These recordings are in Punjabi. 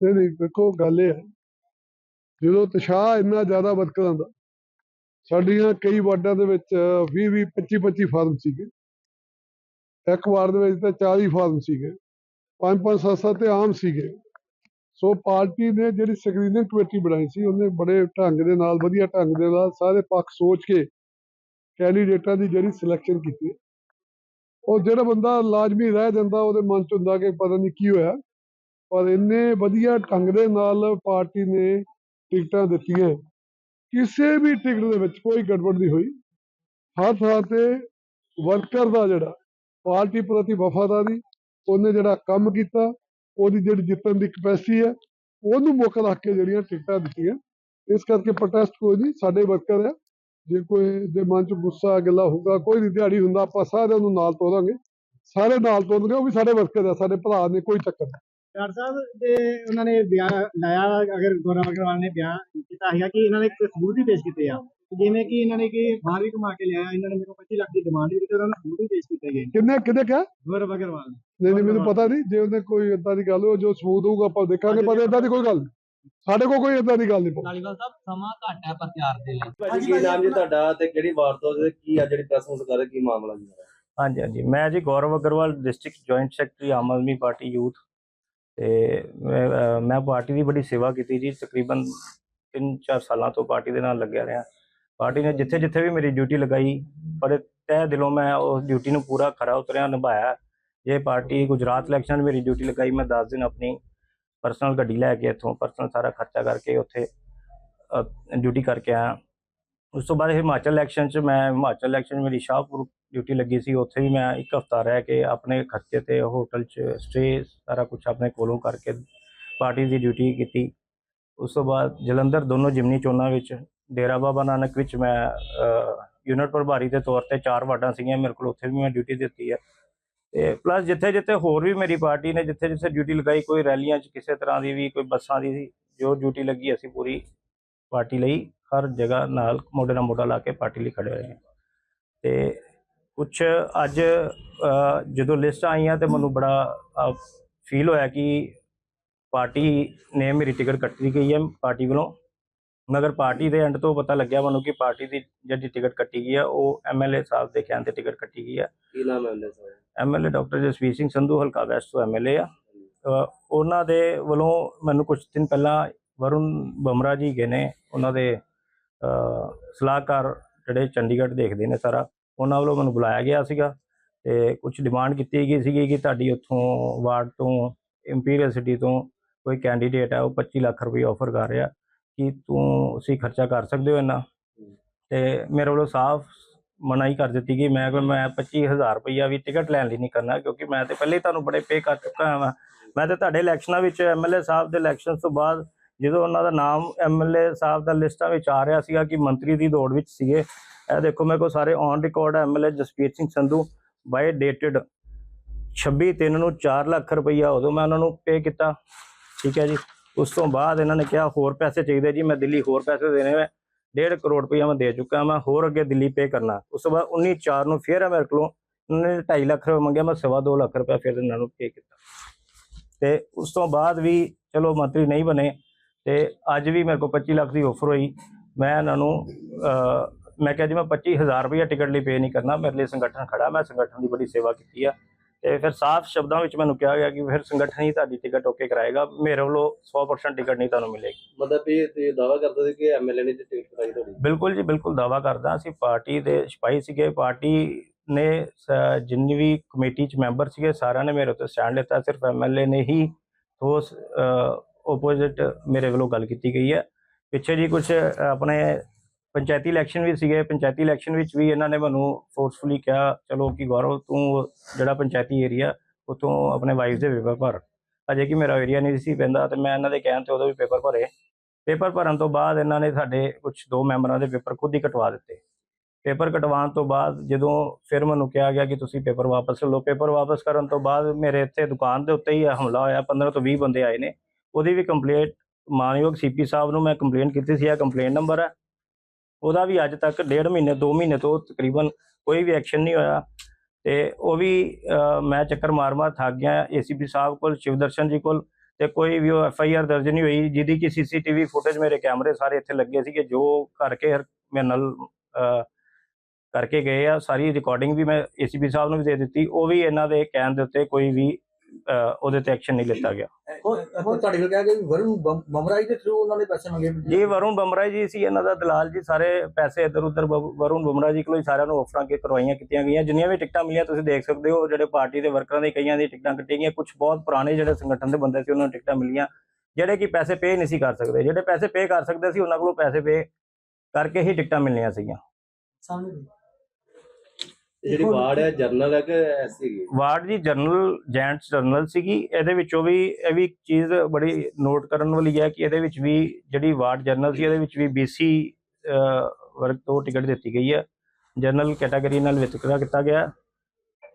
ਨਹੀਂ ਨਹੀਂ ਦੇਖੋ ਗੱਲ ਇਹ ਹੈ। ਜਦੋਂ ਉਤਸ਼ਾਹ ਇੰਨਾ ਜ਼ਿਆਦਾ ਵਰਕਰਾਂ ਦਾ, ਸਾਡੀਆਂ ਕਈ ਵਾਰਡਾਂ ਦੇ ਵਿੱਚ 20 20 25 25 ਫਾਰਮ ਸੀਗੇ। ਇੱਕ ਵਾਰਡ ਦੇ ਵਿੱਚ ਤਾਂ 40 ਫਾਰਮ ਸੀਗੇ। ਪੰਜ ਪੰਜ, ਸੱਤ ਸੱਤ ਤੇ ਆਮ ਸੀਗੇ। ਸੋ ਪਾਰਟੀ ਨੇ ਜਿਹੜੀ ਸਕਰੀਨਿੰਗ ਕਮੇਟੀ ਬਣਾਈ ਸੀ, ਉਹਨੇ ਬੜੇ ਢੰਗ ਦੇ ਨਾਲ, ਵਧੀਆ ਢੰਗ ਦੇ ਨਾਲ ਸਾਰੇ ਪੱਖ ਸੋਚ ਕੇ ਕੈਂਡੀਡੇਟਾਂ ਦੀ ਜਿਹੜੀ ਸਿਲੈਕਸ਼ਨ ਕੀਤੀ। ਉਹ ਜਿਹੜਾ ਬੰਦਾ ਲਾਜ਼ਮੀ ਰਹਿ ਜਾਂਦਾ, ਉਹਦੇ ਮਨ ਚ ਹੁੰਦਾ ਕਿ ਪਤਾ ਨਹੀਂ ਕੀ ਹੋਇਆ। ਪਰ ਇੰਨੇ ਵਧੀਆ ਢੰਗ ਦੇ ਨਾਲ ਪਾਰਟੀ ਨੇ ਟਿਕਟਾਂ ਦਿੱਤੀਆਂ। ਕਿਸੇ ਵੀ ਟਿਕਟ ਦੇ ਵਿੱਚ ਕੋਈ ਗੜਬੜ ਨਹੀਂ ਹੋਈ। ਹਰ ਥਾਂ ਤੇ ਵਰਕਰ ਦਾ ਜਿਹੜਾ, ਪਾਰਟੀ ਪ੍ਰਤੀ ਵਫਾਦਾਰੀ, ਉਹਨੇ ਜਿਹੜਾ ਕੰਮ ਕੀਤਾ, ਉਹਦੀ ਜਿਹੜੀ ਜਿੱਤਣ ਦੀ ਕਪੈਸਿਟੀ ਹੈ, ਉਹਨੂੰ ਮੁੱਖ ਰੱਖ ਕੇ ਜਿਹੜੀਆਂ ਟਿਕਟਾਂ ਦਿੱਤੀਆਂ। ਇਸ ਕਰਕੇ ਪ੍ਰੋਟੈਸਟ ਕੋਈ ਨਹੀਂ, ਸਾਡੇ ਵਰਕਰ ਹੈ। ਜੇ ਕੋਈ ਦੇ ਮਨ ਚ ਗੁੱਸਾ ਗਿਲਾ ਹੋਊਗਾ, ਕੋਈ ਨਹੀਂ ਦਿਹਾੜੀ ਹੁੰਦਾ, ਆਪਾਂ ਸਾਰਿਆਂ ਨੂੰ ਨਾਲ ਤੋਰਾਂਗੇ। ਸਾਰੇ ਨਾਲ ਤੋਰਾਂਗੇ ਉਹ ਵੀ ਸਾਡੇ ਵਰਕਰ ਆ ਸਾਡੇ ਭਰਾ ਨੇ, ਕੋਈ ਚੱਕਰ ਨਹੀਂ। ਡਾਕਟਰ ਸਾਹਿਬ ਦੇ ਉਹਨਾਂ ਨੇ ਬਿਆਨ ਲਾਇਆ ਅਗਰ ਗੌਰਵ ਅਗਰਵਾਲ ਨੇ ਬਿਆਨ ਕੀਤਾ ਹੈਗਾ ਕਿ ਇਹਨਾਂ ਨੇ ਇੱਕ ਸਬੂਤ ਹੀ ਪੇਸ਼ ਕੀਤੇ ਆ। ਜਿਵੇਂ ਕਿ ਇਹਨਾਂ ਨੇ ਕਿ ਬਾਹਰ ਵੀ ਕਮਾ ਕੇ ਲਿਆਇਆ ਇਹਨਾਂ ਨੇ ਮੇਰੇ ਕੋਲ 25 ਲੱਖ ਦੀ ਡਿਮਾਂਡ ਵੀ ਕੀਤੀ ਉਹਨਾਂ ਨੇ ਸਬੂਤ ਹੀ ਪੇਸ਼ ਕੀਤੇ ਗਏ। ਕਿੰਨੇ ਕਿੰਨੇ ਕਿਹਾ? ਗੌਰਵ ਅਗਰਵਾਲ। ਨੇ। ਨਹੀਂ ਨਹੀਂ ਮੈਨੂੰ ਪਤਾ ਨਹੀਂ ਜੇ ਉਹਨੇ ਕੋਈ ਏਦਾਂ ਦੀ ਗੱਲ ਹੋ ਜੋ ਸਬੂਤ ਹੋਊਗਾ ਆਪਾਂ ਦੇਖਾਂਗੇ ਪਰ ਏਦਾਂ ਦੀ ਕੋਈ ਗੱਲ ਨਹੀਂ। ਸਾਡੇ ਕੋਲ ਕੋਈ ਏਦਾਂ ਦੀ ਗੱਲ ਨਹੀਂ। ਧਾਲੀਵਾਲ ਸਾਹਿਬ ਸਮਾਂ ਘੱਟ ਹੈ ਪ੍ਰਚਾਰ ਦੇ ਲਈ। ਕੀ ਨਾਮ ਜੀ ਤੁਹਾਡਾ ਤੇ ਕਿਹੜੀ ਵਾਰ ਤੋਂ ਤੇ ਕੀ ਆ ਜਿਹੜੀ ਪ੍ਰੈਸ ਨੂੰ ਕਰ ਕੀ ਮਾਮਲਾ ਜੀ? ਹਾਂਜੀ ਹਾਂਜੀ। ਮੈਂ ਜੀ Gaurav Agarwal district joint secretary Aam Aadmi party youth ਤੇ ਮੈਂ ਮੈਂ ਪਾਰਟੀ ਦੀ ਬੜੀ ਸੇਵਾ ਕੀਤੀ ਜੀ, ਤਕਰੀਬਨ 3-4 ਸਾਲਾਂ ਤੋਂ ਪਾਰਟੀ ਦੇ ਨਾਲ ਲੱਗਿਆ ਰਿਹਾ। ਪਾਰਟੀ ਨੇ ਜਿੱਥੇ ਜਿੱਥੇ ਵੀ ਮੇਰੀ ਡਿਊਟੀ ਲਗਾਈ, ਪਰ ਤਹਿ ਦਿਲੋਂ ਮੈਂ ਉਸ ਡਿਊਟੀ ਨੂੰ ਪੂਰਾ ਖਰਾ ਉਤਰਿਆ, ਨਿਭਾਇਆ। ਜੇ ਪਾਰਟੀ ਗੁਜਰਾਤ ਇਲੈਕਸ਼ਨ ਮੇਰੀ ਡਿਊਟੀ ਲਗਾਈ, ਮੈਂ 10 ਦਿਨ ਆਪਣੀ ਪਰਸਨਲ ਗੱਡੀ ਲੈ ਕੇ ਇੱਥੋਂ, ਪਰਸਨਲ ਸਾਰਾ ਖਰਚਾ ਕਰਕੇ ਉੱਥੇ ਡਿਊਟੀ ਕਰਕੇ ਆਇਆ। ਉਸ ਤੋਂ ਬਾਅਦ ਹਿਮਾਚਲ ਇਲੈਕਸ਼ਨ 'ਚ ਮੈਂ, ਹਿਮਾਚਲ ਇਲੈਕਸ਼ਨ ਮੇਰੀ ਸ਼ਾਹਪੁਰ ਡਿਊਟੀ ਲੱਗੀ ਸੀ, ਉੱਥੇ ਵੀ ਮੈਂ ਇੱਕ ਹਫਤਾ ਰਹਿ ਕੇ ਆਪਣੇ ਖਰਚੇ ਤੇ ਹੋਟਲ 'ਚ ਸਟੇ ਸਾਰਾ ਕੁਝ ਆਪਣੇ ਕੋਲੋਂ ਕਰਕੇ ਪਾਰਟੀ ਦੀ ਡਿਊਟੀ ਕੀਤੀ। ਉਸ ਤੋਂ ਬਾਅਦ ਜਲੰਧਰ ਦੋਨੋਂ ਜਿਮਨੀ ਚੋਣਾਂ ਵਿੱਚ, ਡੇਰਾ ਬਾਬਾ ਨਾਨਕ ਵਿੱਚ ਮੈਂ ਯੂਨਿਟ ਪ੍ਰਭਾਰੀ ਦੇ ਤੌਰ ਤੇ ਚਾਰ ਵਾਰਡਾਂ ਸੀਗੀਆਂ, ਮੇਰੇ ਕੋਲ ਉੱਥੇ ਵੀ ਮੈਂ ਡਿਊਟੀ ਦਿੱਤੀ ਹੈ ਤੇ ਪਲੱਸ ਜਿੱਥੇ ਜਿੱਥੇ ਹੋਰ ਵੀ ਮੇਰੀ ਪਾਰਟੀ ਨੇ ਜਿੱਥੇ ਜਿੱਥੇ ਡਿਊਟੀ ਲਗਾਈ, ਕੋਈ ਰੈਲੀਆਂ 'ਚ ਕਿਸੇ ਤਰ੍ਹਾਂ ਦੀ ਵੀ, ਕੋਈ ਬੱਸਾਂ ਦੀ ਸੀ ਜੋ ਡਿਊਟੀ ਲੱਗੀ, ਅਸੀਂ ਪੂਰੀ ਪਾਰਟੀ ਲਈ। ਹਰ ਜਗ੍ਹਾ ਨਾਲ ਮੋਢੇ ਨਾਲ ਮੋਢਾ ਲਾ ਕੇ ਪਾਰਟੀ ਲਈ ਖੜੇ ਹੋਏ ਹਾਂ। ਤੇ ਕੁਝ ਅੱਜ ਜਦੋਂ ਲਿਸਟ ਆਈਆਂ ਤੇ ਮੈਨੂੰ ਬੜਾ ਫੀਲ ਹੋਇਆ ਕਿ ਪਾਰਟੀ ਨੇ ਮੇਰੀ ਟਿਕਟ ਕੱਟੀ ਗਈ ਹੈ ਪਾਰਟੀ ਵੱਲੋਂ। ਮਗਰ ਪਾਰਟੀ ਦੇ ਐਂਡ ਤੋਂ ਪਤਾ ਲੱਗਿਆ ਮੈਨੂੰ ਕਿ ਪਾਰਟੀ ਦੀ ਜਿਹੜੀ ਟਿਕਟ ਕੱਟੀ ਗਈ ਹੈ ਉਹ ਐਮਐਲਏ ਸਾਹਿਬ ਦੇ ਕਹਿਣ ਤੇ ਟਿਕਟ ਕੱਟੀ ਗਈ ਹੈ ਕੀ ਨਾਮ ਹੈ ਉਹਦਾ sir MLA doctor Jasvir Singh Sandhu ਹਲਕਾ ਵੈਸਟ ਤੋਂ ਐਮਐਲਏ ਆ। ਉਹਨਾਂ ਦੇ ਵੱਲੋਂ ਮੈਨੂੰ ਕੁਝ ਦਿਨ ਪਹਿਲਾਂ ਵਰੁਣ ਬਮਰਾ ਜੀ ਗਏ ਨੇ ਉਹਨਾਂ ਦੇ ਸਲਾਹਕਾਰ ਜਿਹੜੇ ਚੰਡੀਗੜ੍ਹ ਦੇਖਦੇ ਨੇ ਸਾਰਾ, ਉਹਨਾਂ ਵੱਲੋਂ ਮੈਨੂੰ ਬੁਲਾਇਆ ਗਿਆ ਸੀਗਾ ਤੇ ਕੁਝ ਡਿਮਾਂਡ ਕੀਤੀ ਗਈ ਸੀਗੀ ਕਿ ਤੁਹਾਡੀ ਉੱਥੋਂ ਵਾਰਡ ਤੋਂ ਇੰਪੀਰੀਅਲ ਸਿਟੀ ਤੋਂ ਕੋਈ ਕੈਂਡੀਡੇਟ ਹੈ, ਉਹ 25 ਲੱਖ ਰੁਪਏ ਆਫਰ ਕਰ ਰਿਹਾ, ਕਿ ਤੂੰ ਅਸੀਂ ਖਰਚਾ ਕਰ ਸਕਦੇ ਹੋ ਇੰਨਾ? ਤੇ ਮੇਰੇ ਵੱਲੋਂ ਸਾਫ਼ ਮਨਾਹੀ ਕਰ ਦਿੱਤੀ ਗਈ, ਮੈਂ ਮੈਂ 25000 ਰੁਪਈਆ ਵੀ ਟਿਕਟ ਲੈਣ ਲਈ ਨਹੀਂ ਕਰਨਾ, ਕਿਉਂਕਿ ਮੈਂ ਤੇ ਪਹਿਲੇ ਹੀ ਤੁਹਾਨੂੰ ਬੜੇ ਪੇ ਕਰ ਚੁੱਕਾ ਹਾਂ, ਮੈਂ ਤੇ ਤੁਹਾਡੇ ਇਲੈਕਸ਼ਨਾਂ ਵਿੱਚ ਐਮਐਲਏ ਸਾਹਿਬ ਦੇ ਇਲੈਕਸ਼ਨ ਤੋਂ ਬਾਅਦ ਜਦੋਂ ਉਹਨਾਂ ਦਾ ਨਾਮ ਐਮਐਲਏ ਸਾਹਿਬ ਦਾ ਲਿਸਟਾਂ ਵਿੱਚ ਆ ਰਿਹਾ ਸੀਗਾ ਕਿ ਮੰਤਰੀ ਦੀ ਦੌੜ ਵਿੱਚ ਸੀਗੇ, ਇਹ ਦੇਖੋ ਮੇਰੇ ਕੋਲ ਸਾਰੇ on record MLA Jaspir Singh Sandhu by dated 26 ਤਿੰਨ ਨੂੰ 4 ਲੱਖ ਰੁਪਈਆ ਉਦੋਂ ਮੈਂ ਉਹਨਾਂ ਨੂੰ ਪੇ ਕੀਤਾ, ਠੀਕ ਹੈ ਜੀ। ਉਸ ਤੋਂ ਬਾਅਦ ਇਹਨਾਂ ਨੇ ਕਿਹਾ ਹੋਰ ਪੈਸੇ ਚਾਹੀਦੇ ਜੀ, ਮੈਂ ਦਿੱਲੀ ਹੋਰ ਪੈਸੇ ਦੇਣੇ ਵੇ 1.5 ਕਰੋੜ ਰੁਪਈਆ ਮੈਂ ਦੇ ਚੁੱਕਾ ਮੈਂ ਹੋਰ ਅੱਗੇ ਦਿੱਲੀ ਪੇ ਕਰਨਾ। ਉਸ ਤੋਂ ਬਾਅਦ 19 4 ਨੂੰ ਫਿਰ ਮੇਰੇ ਕੋਲੋਂ ਉਹਨਾਂ ਨੇ 2.5 ਲੱਖ ਰੁਪਏ ਮੰਗਿਆ ਮੈਂ ਸਵਾ ਦੋ ਲੱਖ ਰੁਪਏ ਫਿਰ ਇਹਨਾਂ ਨੂੰ ਪੇ ਕੀਤਾ। ਤੇ ਉਸ ਤੋਂ ਬਾਅਦ ਵੀ ਚਲੋ ਮੰਤਰੀ ਨਹੀਂ ਬਣੇ ਤੇ ਅੱਜ ਵੀ ਮੇਰੇ ਕੋਲ 25 ਲੱਖ ਦੀ ਆਫਰ ਹੋਈ। ਮੈਂ ਇਹਨਾਂ ਨੂੰ ਮੈਂ ਕਿਹਾ ਜੀ ਮੈਂ 25000 ਰੁਪਏ ਟਿਕਟ ਲਈ ਪੇ ਨਹੀਂ ਕਰਨਾ ਮੇਰੇ ਲਈ ਸੰਗਠਨ ਖੜਾ ਮੈਂ ਸੰਗਠਨ ਦੀ ਬੜੀ ਸੇਵਾ ਕੀਤੀ ਆ। ਤੇ ਫਿਰ ਸਾਫ਼ ਸ਼ਬਦਾਂ ਵਿੱਚ ਮੈਨੂੰ ਕਿਹਾ ਗਿਆ ਕਿ ਫਿਰ ਸੰਗਠਨ ਹੀ ਤੁਹਾਡੀ ਟਿਕਟ ਓਕੇ ਕਰਾਏਗਾ ਮੇਰੇ ਵੱਲੋਂ 100% ਟਿਕਟ ਨਹੀਂ ਤੁਹਾਨੂੰ ਮਿਲੇਗੀ। ਮਤਲਬ ਇਹ ਤੇ ਦਾਵਾ ਕਰਦੇ ਸੀ ਕਿ ਐਮਐਲਏ ਨੇ ਟਿਕਟ ਕਰਾਈ ਤੁਹਾਡੀ? ਬਿਲਕੁਲ ਜੀ ਬਿਲਕੁਲ ਦਾਵਾ ਕਰਦਾ ਅਸੀਂ ਪਾਰਟੀ ਦੇ ਸਿਪਾਹੀ ਸੀਗੇ ਪਾਰਟੀ ਨੇ ਜਿੰਨੀ ਵੀ ਕਮੇਟੀ ਚ ਮੈਂਬਰ ਸੀਗੇ ਸਾਰਿਆਂ ਨੇ ਮੇਰੇ ਉੱਤੇ ਸਟੈਂਡ ਲਿੱਤਾ ਸਿਰਫ ਐਮਐਲਏ ਨੇ ਹੀ ਠੋਸ ਆਪੋਜ਼ਿਟ ਮੇਰੇ ਵੱਲੋਂ ਗੱਲ ਕੀਤੀ ਗਈ ਹੈ। ਪਿੱਛੇ ਜੀ ਕੁਝ ਆਪਣੇ ਪੰਚਾਇਤੀ ਇਲੈਕਸ਼ਨ ਵੀ ਸੀਗੇ। ਪੰਚਾਇਤੀ ਇਲੈਕਸ਼ਨ ਵਿੱਚ ਵੀ ਇਹਨਾਂ ਨੇ ਮੈਨੂੰ ਫੋਰਸਫੁਲੀ ਕਿਹਾ, ਚਲੋ ਕਿ ਗੌਰਵ, ਤੂੰ ਜਿਹੜਾ ਪੰਚਾਇਤੀ ਏਰੀਆ ਉਤੋਂ ਆਪਣੇ ਵਾਈਫ ਦੇ ਪੇਪਰ ਭਰ। ਅਜੇ ਕਿ ਮੇਰਾ ਏਰੀਆ ਨਹੀਂ ਸੀ ਪੈਂਦਾ ਤੇ ਮੈਂ ਇਹਨਾਂ ਦੇ ਕਹਿਣ ਤੇ ਉਦੋਂ ਵੀ ਪੇਪਰ ਭਰੇ। ਪੇਪਰ ਭਰਨ ਤੋਂ ਬਾਅਦ ਇਹਨਾਂ ਨੇ ਸਾਡੇ ਕੁਝ ਦੋ ਮੈਂਬਰਾਂ ਦੇ ਪੇਪਰ ਖੁਦ ਹੀ ਕਟਵਾ ਦਿੱਤੇ। ਪੇਪਰ ਕਟਵਾਉਣ ਤੋਂ ਬਾਅਦ ਜਦੋਂ ਫਿਰ ਮੈਨੂੰ ਕਿਹਾ ਗਿਆ ਕਿ ਤੁਸੀਂ ਪੇਪਰ ਵਾਪਸ ਲੈ ਲਓ। ਪੇਪਰ ਵਾਪਸ ਕਰਨ ਤੋਂ ਬਾਅਦ ਮੇਰੇ ਇੱਥੇ ਦੁਕਾਨ ਦੇ ਉੱਤੇ ਹੀ ਇਹ ਹਮਲਾ ਹੋਇਆ। 15 ਤੋਂ 20 ਬੰਦੇ ਆਏ ਨੇ। ਉਹਦੀ ਵੀ ਕੰਪਲੇਂਟ ਮਾਨਯੋਗ ਸੀਪੀ ਸਾਹਿਬ ਨੂੰ ਮੈਂ ਕੰਪਲੇਂਟ ਕੀਤੀ ਸੀ ਇਹ ਕੰਪਲੇਂਟ ਨੰਬਰ ਹੈ। ਉਹਦਾ ਵੀ ਅੱਜ ਤੱਕ ਡੇਢ ਮਹੀਨੇ 2 ਮਹੀਨੇ ਤੋਂ ਤਕਰੀਬਨ ਕੋਈ ਵੀ ਐਕਸ਼ਨ ਨਹੀਂ ਹੋਇਆ। ਤੇ ਉਹ ਵੀ ਮੈਂ ਚੱਕਰ ਮਾਰ ਮਾਰ ਥੱਕ ਗਿਆ ਏਸੀਪੀ ਸਾਹਿਬ ਕੋਲ ਸ਼ਿਵਦਰਸ਼ਨ ਜੀ ਕੋਲ, ਤੇ ਕੋਈ ਵੀ ਐਫ ਆਈ ਆਰ ਦਰਜ ਨਹੀਂ ਹੋਈ, ਜਿਹਦੀ ਕਿ ਸੀਸੀਟੀਵੀ ਫੁਟੇਜ ਮੇਰੇ ਕੈਮਰੇ ਸਾਰੇ ਇੱਥੇ ਲੱਗੇ ਸੀਗੇ, ਜੋ ਕਰਕੇ ਹਰ- ਮੇਰੇ ਨਾਲ ਕਰਕੇ ਗਏ ਆ। ਸਾਰੀ ਰਿਕਾਰਡਿੰਗ ਵੀ ਮੈਂ ਏਸੀਪੀ ਸਾਹਿਬ ਨੂੰ ਵੀ ਦੇ ਦਿੱਤੀ। ਉਹ ਵੀ ਇਹਨਾਂ ਦੇ ਕਹਿਣ ਦੇ ਉੱਤੇ ਕੋਈ ਵੀ ਉਹਦੇ ਤੇ ਐਕਸ਼ਨ ਨਹੀਂ ਲਿੱਤਾ ਗਿਆ। ਹੁਣ ਤੁਹਾਡੇ ਕੋਲ ਕਿਹਾ ਕਿ ਵਰੁਣ ਬਮ- ਬਮਰਾ ਜੀ ਦੇ ਥਰੂ ਉਹਨਾਂ ਨੇ ਪੈਸੇ ਮੰਗੇ। ਜੀ ਵਰੁਣ ਬਮਰਾ ਜੀ ਸੀ ਇਹਨਾਂ ਦਾ ਦਲਾਲ ਜੀ ਸਾਰੇ ਪੈਸੇ ਇੱਧਰ ਉੱਧਰ ਵਰੁਣ ਬਮਰਾ ਜੀ ਕੋਲੋਂ ਹੀ ਸਾਰਿਆਂ ਨੂੰ ਆਫਰਾਂ ਕੇ ਕਰਵਾਈਆਂ ਕੀਤੀਆਂ ਗਈਆਂ। ਜਿੰਨੀਆਂ ਵੀ ਟਿਕਟਾਂ ਮਿਲੀਆਂ ਤੁਸੀਂ ਦੇਖ ਸਕਦੇ ਹੋ ਜਿਹੜੇ ਪਾਰਟੀ ਦੇ ਵਰਕਰਾਂ ਦੀ ਕਈਆਂ ਦੀ ਟਿਕਟਾਂ ਕੱਟੀਆਂ ਗਈਆਂ। ਕੁਝ ਬਹੁਤ ਪੁਰਾਣੇ ਜਿਹੜੇ ਸੰਗਠਨ ਦੇ ਬੰਦੇ ਸੀ ਉਹਨਾਂ ਨੂੰ ਟਿਕਟਾਂ ਮਿਲੀਆਂ। ਜਿਹੜੇ ਕਿ ਪੈਸੇ ਪੇ ਨਹੀਂ ਸੀ ਕਰ ਸਕਦੇ। ਜਿਹੜੇ ਪੈਸੇ ਪੇ ਕਰ ਸਕਦੇ ਸੀ ਉਹਨਾਂ ਕੋਲੋਂ ਪੈਸੇ ਪੇ ਕਰਕੇ ਹੀ ਟਿਕਟਾਂ ਮਿਲਣੀਆਂ ਸੀਗੀਆਂ। ਸਾਹਮਣੇ ਜਿਹੜੀ ਵਾਰਡ ਹੈ ਜਰਨਲ ਹੈ ਕਿ ਐਸੀ ਹੈਗੀ? ਵਾਰਡ ਜੀ ਜਨਰਲ ਜੈਂਟਸ ਜਨਰਲ ਸੀਗੀ। ਇਹਦੇ ਵਿੱਚੋਂ ਵੀ ਇਹ ਵੀ ਇੱਕ ਚੀਜ਼ ਬੜੀ ਨੋਟ ਕਰਨ ਵਾਲੀ ਹੈ ਕਿ ਇਹਦੇ ਵਿੱਚ ਵੀ ਜਿਹੜੀ ਵਾਰਡ ਜਨਰਲ ਸੀ ਇਹਦੇ ਵਿੱਚ ਵੀ BC ਵਰਗ ਤੋਂ ਟਿਕਟ ਦਿੱਤੀ ਗਈ ਹੈ। ਜਨਰਲ ਕੈਟਾਗਰੀ ਨਾਲ ਵਿਤਕਰਾ ਕੀਤਾ ਗਿਆ।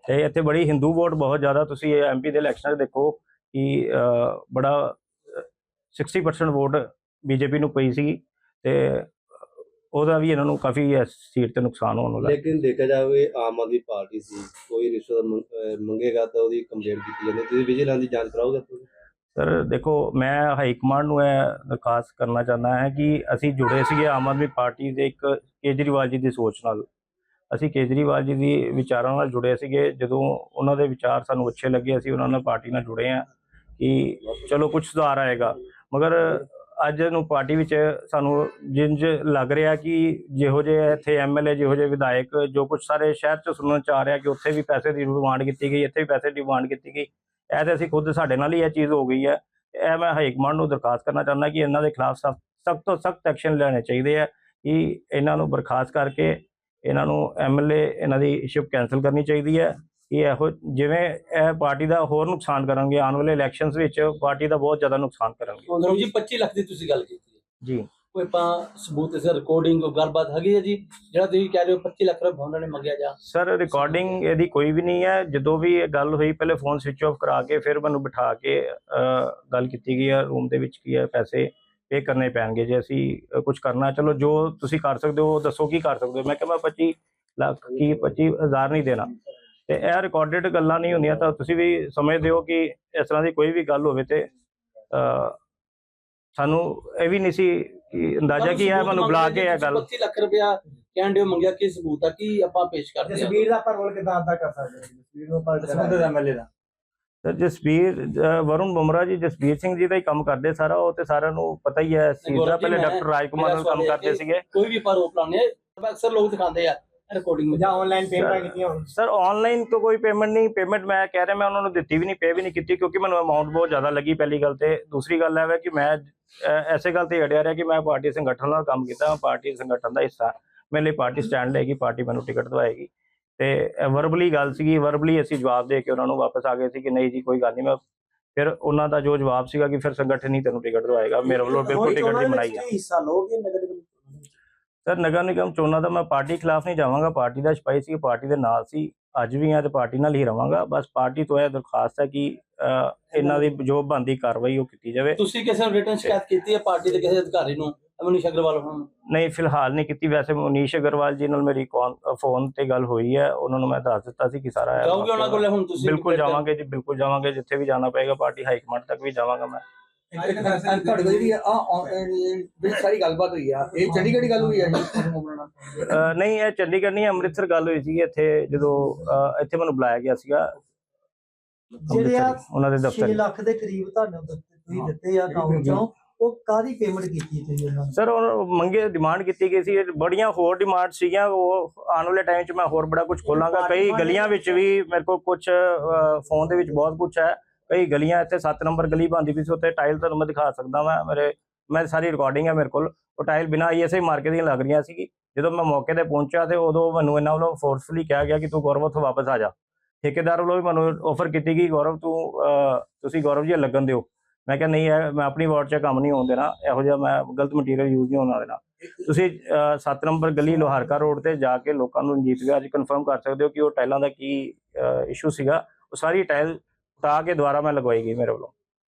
ਤੇ ਇੱਥੇ ਬੜੀ ਹਿੰਦੂ ਵੋਟ ਬਹੁਤ ਜ਼ਿਆਦਾ। ਤੁਸੀਂ ਐਮਪੀ ਦੇ ਇਲੈਕਸ਼ਨ ਦੇਖੋ ਕਿ ਬੜਾ ਅਹ, 60% ਵੋਟ ਬੀਜੇਪੀ ਨੂੰ ਪਈ ਸੀਗੀ। ਤੇ ਉਹਦਾ ਵੀ ਇਹਨਾਂ ਨੂੰ ਕਾਫੀ ਇਸ ਸੀਟ ਤੇ ਨੁਕਸਾਨ ਹੋਣ ਵਾਲਾ ਹੈ। ਲੇਕਿਨ ਦੇਖਿਆ ਜਾਵੇ ਆਮ ਆਦਮੀ ਪਾਰਟੀ ਸੀ ਕੋਈ ਰਿਸ਼ਵਤ ਮੰਗ- ਅਹ ਮੰਗੇਗਾ ਤਾਂ ਉਹਦੀ ਕੰਪਲੇਂਟ ਕੀਤੀ ਜਾਂਦੀ ਤੁਸੀਂ ਵਿਜੀਲੈਂਸ ਦੀ ਜਾਂਚ ਕਰਾਓਗੇ ਤੁਸੀਂ ਸਰ ਦੇਖੋ ਮੈਂ ਹਾਈ ਕਮਾਂਡ ਨੂੰ ਇਹ ਦਰਖਾਸਤ ਕਰਨਾ ਚਾਹੁੰਦਾ ਹਾਂ ਕਿ ਅਸੀਂ ਜੁੜੇ ਸੀਗੇ ਆਮ ਆਦਮੀ ਪਾਰਟੀ ਦੇ ਇੱਕ ਕੇਜਰੀਵਾਲ ਜੀ ਦੀ ਸੋਚ ਨਾਲ। ਅਸੀਂ ਕੇਜਰੀਵਾਲ ਜੀ ਦੀ ਵਿਚਾਰਾਂ ਨਾਲ ਜੁੜੇ ਸੀਗੇ। ਜਦੋਂ ਉਹਨਾਂ ਦੇ ਵਿਚਾਰ ਸਾਨੂੰ ਅੱਛੇ ਲੱਗੇ ਅਸੀਂ ਉਹਨਾਂ ਨਾਲ ਪਾਰਟੀ ਨਾਲ ਜੁੜੇ ਹਾਂ ਕਿ ਚਲੋ ਕੁਝ ਸੁਧਾਰ ਆਏਗਾ। ਮਗਰ ਅੱਜ ਨੂੰ ਪਾਰਟੀ ਵਿੱਚ ਸਾਨੂੰ ਜਿੰਜ ਲੱਗ ਰਿਹਾ ਕਿ ਜਿਹੋ ਜਿਹੇ ਇੱਥੇ ਐਮਐਲਏ ਜਿਹੋ ਜਿਹੇ ਵਿਧਾਇਕ, ਜੋ ਕੁਝ ਸਾਰੇ ਸ਼ਹਿਰ ਚ ਸੁਣਨ ਚ ਆ ਰਿਹਾ ਕਿ ਉੱਥੇ ਵੀ ਪੈਸੇ ਦੀ ਡਿਮਾਂਡ ਕੀਤੀ ਗਈ, ਇੱਥੇ ਵੀ ਪੈਸੇ ਦੀ ਡਿਮਾਂਡ ਕੀਤੀ ਗਈ। ਇਹ ਤੇ ਅਸੀਂ ਖੁਦ ਸਾਡੇ ਨਾਲ ਹੀ ਇਹ ਚੀਜ਼ ਹੋ ਗਈ ਹੈ। ਇਹ ਮੈਂ ਹਾਈ ਕਮਾਂਡ ਨੂੰ ਦਰਖਾਸਤ ਕਰਨਾ ਚਾਹੁੰਦਾ ਕਿ ਇਹਨਾਂ ਦੇ ਖਿਲਾਫ ਸਖਤ ਤੋਂ ਸਖਤ ਐਕਸ਼ਨ ਲੈਣੇ ਚਾਹੀਦੇ ਆ ਕਿ ਇਹਨਾਂ ਨੂੰ ਬਰਖਾਸਤ ਕਰਕੇ ਇਹਨਾਂ ਨੂੰ ਐਮਐਲਏ ਇਹਨਾਂ ਦੀ ਸ਼ਿਪ ਕੈਨਸਲ ਕਰਨੀ ਚਾਹੀਦੀ ਹੈ। ਕਿ ਇਹੋ ਜਿਵੇਂ ਇਹ ਪਾਰਟੀ ਦਾ ਹੋਰ ਨੁਕਸਾਨ ਕਰਨਗੇ ਆਉਣ ਵਾਲੇ ਇਲੈਕਸ਼ਨਸ ਵਿੱਚ ਪਾਰਟੀ ਦਾ ਬਹੁਤ ਜ਼ਿਆਦਾ ਨੁਕਸਾਨ ਕਰਨਗੇ। ਗੁਰੂ ਜੀ 25 ਲੱਖ ਦੀ ਤੁਸੀਂ ਗੱਲ ਕੀਤੀ ਹੈ। ਜੀ। ਕੋਈ ਆਪਾਂ ਸਬੂਤ ਇਸ ਰਿਕਾਰਡਿੰਗ ਕੋਈ ਗੱਲਬਾਤ ਹੈਗੀ ਹੈ ਜੀ? ਜਿਹੜਾ ਤੁਸੀਂ ਕਹਿ ਰਹੇ ਹੋ 25 ਲੱਖ ਰੁਪਏ ਉਹਨਾਂ ਨੇ ਮੰਗਿਆ ਜਾ ਸਰ ਰਿਕਾਰਡਿੰਗ ਇਹਦੀ ਕੋਈ ਵੀ ਨਹੀਂ ਹੈ। ਜਦੋਂ ਵੀ ਇਹ ਗੱਲ ਹੋਈ ਪਹਿਲੇ ਫੋਨ ਸਵਿਚ ਆਫ ਕਰਾ ਕੇ ਫਿਰ ਮੈਨੂੰ ਬਿਠਾ ਕੇ ਗੱਲ ਕੀਤੀ ਗਈ ਹੈ। ਰੂਮ ਦੇ ਵਿੱਚ ਕੀ ਹੈ ਪੈਸੇ ਪੇ ਕਰਨੇ ਪੈਣਗੇ ਜੇ ਅਸੀਂ ਕੁਝ ਕਰਨਾ ਚਲੋ ਜੋ ਤੁਸੀਂ ਕਰ ਸਕਦੇ ਹੋ ਦੱਸੋ ਕੀ ਕਰ ਸਕਦੇ ਹੋ। ਮੈਂ ਕਿਹਾ ਮੈਂ 25 ਲੱਖ ਕੀ 25 ਹਜ਼ਾਰ ਨਹੀਂ ਦੇਣਾ। ਤੇ ਇਹ ਰਿਕਾਰਡਡ ਗੱਲਾਂ ਨਹੀਂ ਹੁੰਦੀਆਂ ਤਾਂ ਤੁਸੀਂ ਵੀ ਸਮਝਦੇ ਹੋ ਕਿ ਇਸ ਤਰ੍ਹਾਂ ਦੀ ਕੋਈ ਵੀ ਗੱਲ ਹੋਵੇ ਤੇ ਸਾਨੂੰ ਇਹ ਵੀ ਨਹੀਂ ਸੀ ਕਿ ਅੰਦਾਜ਼ਾ ਕੀ ਹੈ ਮੈਨੂੰ ਬੁਲਾ ਕੇ ਇਹ ਗੱਲ 25 ਲੱਖ ਰੁਪਇਆ ਕਹਿਣ ਦਿਓ ਮੰਗਿਆ ਕੀ ਸਬੂਤ ਆ? ਕੀ ਆਪਾਂ ਪੇਸ਼ ਕਰਦੇ ਹਾਂ ਜਸਵੀਰ ਦਾ ਆਪਾਂ ਰੋਲ ਕਿਦਾਂ ਅਦਾ ਕਰ ਸਕਦੇ ਹਾਂ? ਜਸਵੀਰ ਨੂੰ ਆਪਾਂ ਸੰਬੰਧਿਤ ਐਮਐਲਏ ਦਾ ਸਰ ਵਰੁਣ ਬੁਮਰਾ ਜੀ ਜਸਬੀਰ ਸਿੰਘ ਜੀ ਦਾ ਹੀ ਕੰਮ ਕਰਦੇ ਸਾਰਾ ਉਹ ਤੇ ਸਾਰਿਆਂ ਨੂੰ ਪਤਾ ਹੀ ਹੈ ਦਾ ਜੀ, ਪਹਿਲੇ ਡਾਕਟਰ ਰਾਜਕੁਮਾਰ ਮੇਰਾ ਨਾਲ ਕੰਮ ਕਰਦੇ ਸੀਗੇ। ਕੋਈ ਵੀ ਪਰ ਰੋਪ ਲਾਣੇ ਅਕਸਰ ਲੋਕ ਦਿਖਾਉਂਦੇ ਆ ਰਿਕਾਰਡਿੰਗ ਜਾਂ ਆਨਲਾਈਨ ਪੇਮੈਂਟਾਂ ਕੀਤੀਆਂ ਹੋਣ। ਸਰ ਆਨਲਾਈਨ ਤੋਂ ਕੋਈ ਪੇਮੈਂਟ ਨਹੀਂ ਪੇਮੈਂਟ ਮੈਂ ਕਹਿ ਰਿਹਾ ਮੈਂ ਉਹਨਾਂ ਨੂੰ ਦਿੱਤੀ ਵੀ ਨਹੀਂ ਪੇ ਵੀ ਨਹੀਂ ਕੀਤੀ ਕਿਉਂਕਿ ਮੈਨੂੰ ਅਮਾਉਂਟ ਬਹੁਤ ਜ਼ਿਆਦਾ ਲੱਗੀ ਪਹਿਲੀ ਗੱਲ ਤੇ। ਦੂਸਰੀ ਗੱਲ ਹੈ ਕਿ ਮੈਂ ਐਸੇ ਗੱਲ ਤੇ ਅੜਿਆ ਰਿਹਾ ਕਿ ਮੈਂ ਪਾਰਟੀ ਸੰਗਠਨ ਨਾਲ ਕੰਮ ਕੀਤਾ ਪਾਰਟੀ ਸੰਗਠਨ ਦਾ ਹਿੱਸਾ। ਮੇਰੇ ਲਈ ਪਾਰਟੀ ਸਟੈਂਡ ਲਏਗੀ ਪਾਰਟੀ ਮੈਨੂੰ ਟਿਕਟ ਦਵਾਏਗੀ। ਤੇ ਵਰਬਲੀ ਗੱਲ ਸੀਗੀ ਵਰਬਲੀ ਅਸੀਂ ਜਵਾਬ ਦੇ ਕੇ ਉਹਨਾਂ ਨੂੰ ਵਾਪਸ ਆ ਗਏ ਸੀ ਕਿ ਨਹੀਂ ਜੀ ਕੋਈ ਗੱਲ ਨਹੀਂ ਮੈਂ ਫਿਰ ਉਹਨਾਂ ਦਾ ਜੋ ਜਵਾਬ ਸੀਗਾ ਕਿ ਫਿਰ ਸੰਗਠਨ ਹੀ ਤੈਨੂੰ ਟਿਕਟ ਦਵਾਏਗਾ ਮੇਰੇ ਵੱਲੋਂ ਬਿਲਕੁਲ ਟਿਕਟ ਨਹੀਂ ਬਣਾਈ ਹਿੱਸਾ ਲੋਗੇ ਨਗਰ ਨਿਗਮ ਸਰ ਨਗਰ ਨਿਗਮ ਚੋਣਾਂ ਦਾ ਮੈਂ ਪਾਰਟੀ ਖਿਲਾਫ ਨਹੀਂ ਜਾਵਾਂਗਾ। ਪਾਰਟੀ ਦਾ ਸਿਪਾਹੀ ਸੀ ਪਾਰਟੀ ਦੇ ਨਾਲ ਸੀ। ਅੱਜ ਵੀ ਆ ਤੇ ਪਾਰਟੀ ਨਾਲ ਹੀ ਰਵਾਂਗਾ। ਬਸ ਪਾਰਟੀ ਤੋਂ ਇਹ ਦਰਖਾਸਤ ਹੈ ਕਿ ਅਹ, ਇਹਨਾਂ ਦੀ ਜੋ ਬੰਦੀ ਕਾਰਵਾਈ ਉਹ ਕੀਤੀ ਜਾਵੇ। ਤੁਸੀਂ ਕਿਸੇ ਨੂੰ ਰਿਟਰਨ ਸ਼ਿਕਾਇਤ ਕੀਤੀ ਹੈ ਪਾਰਟੀ ਦੇ ਕਿਸੇ ਅਧਿਕਾਰੀ ਨੂੰ? ਅਮਨੀਸ਼ ਅਗਰਵਾਲ ਨੂੰ? ਨਹੀਂ ਫਿਲਹਾਲ ਨਹੀਂ ਕੀਤੀ। ਵੈਸੇ ਮਨੀਸ਼ ਅਗਰਵਾਲ ਜੀ ਨਾਲ ਮੇਰੀ ਫੋਨ ਤੇ ਗੱਲ ਹੋਈ ਹੈ। ਉਹਨਾਂ ਨੂੰ ਮੈਂ ਦੱਸ ਦਿੱਤਾ ਸੀ ਕਿ ਸਾਰਾ ਇਹ ਜਾਓਗੇ ਉਹਨਾਂ ਕੋਲ ਹੁਣ ਤੁਸੀਂ? ਬਿਲਕੁਲ ਜਾਵਾਂਗੇ ਜੀ ਬਿਲਕੁਲ ਜਾਵਾਂਗੇ। ਜਿੱਥੇ ਵੀ ਜਾਣਾ ਪਏਗਾ ਪਾਰਟੀ ਹਾਈ ਕਮਾਂਡ ਤੱਕ ਵੀ ਜਾਵਾਂਗਾ ਮੈਂ। ਤੁਹਾਡੇ ਕੋਲ ਜਿਹੜੀ ਆ ਜਿਹੜੀ ਸਾਰੀ ਗੱਲਬਾਤ ਹੋਈ ਆ। ਇਹ ਚੰਡੀਗੜ੍ਹ ਦੀ ਗੱਲ ਹੋਈ ਆ ਜੀ ਤੁਹਾਨੂੰ ਮੋਬਣਾ ਅਹ, ਨਹੀਂ ਇਹ ਚੰਡੀਗੜ੍ਹ ਨਹੀਂ ਅੰਮ੍ਰਿਤਸਰ ਗੱਲ ਹੋਈ ਸੀ ਇੱਥੇ ਜਦੋਂ ਅਹ, ਇੱਥੇ ਮੈਨੂੰ ਬੁਲਾਇਆ ਗਿਆ ਸੀਗਾ। ਜਿਹੜੇ ਆ ਅੰਮ੍ਰਿਤਸਰ, ਉਹਨਾਂ ਦੇ 6 ਦਫ਼ਤਰ ਲੱਖ ਦੇ ਕਰੀਬ ਤੁਹਾਨੂੰ ਦਿੱਤੇ- ਤੁਸੀਂ ਦਿੱਤੇ ਆ ਅਕਾਊਂਟ ਚੋਂ ਉਹ ਕਾਦੀ ਪੇਮੈਂਟ ਕੀਤੀ ਤੁਸੀਂ ਉਹਨਾਂ ਨੂੰ? ਸਰ ਉਹ ਮੰਗੇ ਡਿਮਾਂਡ ਕੀਤੀ ਗਈ ਸੀ। ਬੜੀਆਂ ਹੋਰ ਡਿਮਾਂਡ ਸੀਗੀਆਂ ਉਹ ਆਉਣ ਵਾਲੇ ਟਾਈਮ 'ਚ ਮੈਂ ਹੋਰ ਬੜਾ ਕੁਝ ਖੋਲਾਂਗਾ। ਕਈ ਗਲੀਆਂ ਵਿੱਚ ਵੀ ਮੇਰੇ ਕੋਲ ਕੁਝ ਫੋਨ ਦੇ ਵਿੱਚ ਬਹੁਤ ਕੁਝ ਹੈ। ਕਈ ਗਲੀਆਂ ਇੱਥੇ 7 ਨੰਬਰ ਗਲੀ ਬੰਦੀ ਪਈ ਸੀ, ਉੱਥੇ ਟਾਈਲ ਤੁਹਾਨੂੰ ਮੈਂ ਦਿਖਾ ਸਕਦਾ ਮੈਂ ਮੇਰੇ, ਮੈਂ ਸਾਰੀ ਰਿਕਾਰਡਿੰਗ ਹੈ ਮੇਰੇ ਕੋਲ। ਉਹ ਟਾਈਲ ਬਿਨਾ ਆਈਐਸਆਈ ਮਾਰਕੇ ਦੀਆਂ ਲੱਗ ਰਹੀਆਂ ਸੀ ਜਦੋਂ ਮੈਂ ਮੌਕੇ ਤੇ ਪਹੁੰਚਿਆ ਤੇ ਉਦੋਂ ਮੈਨੂੰ ਇਹਨਾਂ ਵੱਲੋਂ ਫੋਰਸਫੁਲੀ ਕਿਹਾ ਗਿਆ ਕਿ ਤੂੰ ਗੌਰਵ ਉੱਥੋਂ ਵਾਪਸ ਆ ਜਾ। ਠੇਕੇਦਾਰ ਵੱਲੋਂ ਵੀ ਮੈਨੂੰ ਆਫਰ ਕੀਤੀ ਗਈ, ਗੌਰਵ, ਤੂੰ ਤੁਸੀਂ ਗੌਰਵ ਜੀ ਲੱਗਣ ਦਿਓ। ਮੈਂ ਕਿਹਾ, ਨਹੀਂ, ਇਹ ਮੈਂ ਆਪਣੀ ਵਾਰਡ 'ਚ ਕੰਮ ਨਹੀਂ ਹੋਣ ਦੇਣਾ। ਇਹੋ ਜਿਹਾ ਮੈਂ ਗਲਤ ਮਟੀਰੀਅਲ ਯੂਜ਼ ਨਹੀਂ ਹੋਣਾ ਦੇਣਾ। ਤੁਸੀਂ 7 ਨੰਬਰ ਗਲੀ ਲੋਹਾਰਕਾ ਰੋਡ ਤੇ ਜਾ ਕੇ ਲੋਕਾਂ ਨੂੰ ਰਣਜੀਤ ਵਿਆਜ ਕਨਫਰਮ ਕਰ ਸਕਦੇ ਹੋ ਕਿ ਉਹ ਟਾਈਲਾਂ ਦਾ ਕੀ ਇਸ਼ੂ ਸੀਗਾ। ਉਹ ਸਾਰੀ ਟਾਈਲ ਤਾਂ ਕਿ ਦੁਬਾਰਾ ਮੈਂ ਲਗਵਾਈ ਗਈ ਮੇਰੇ ਵੱਲੋਂ।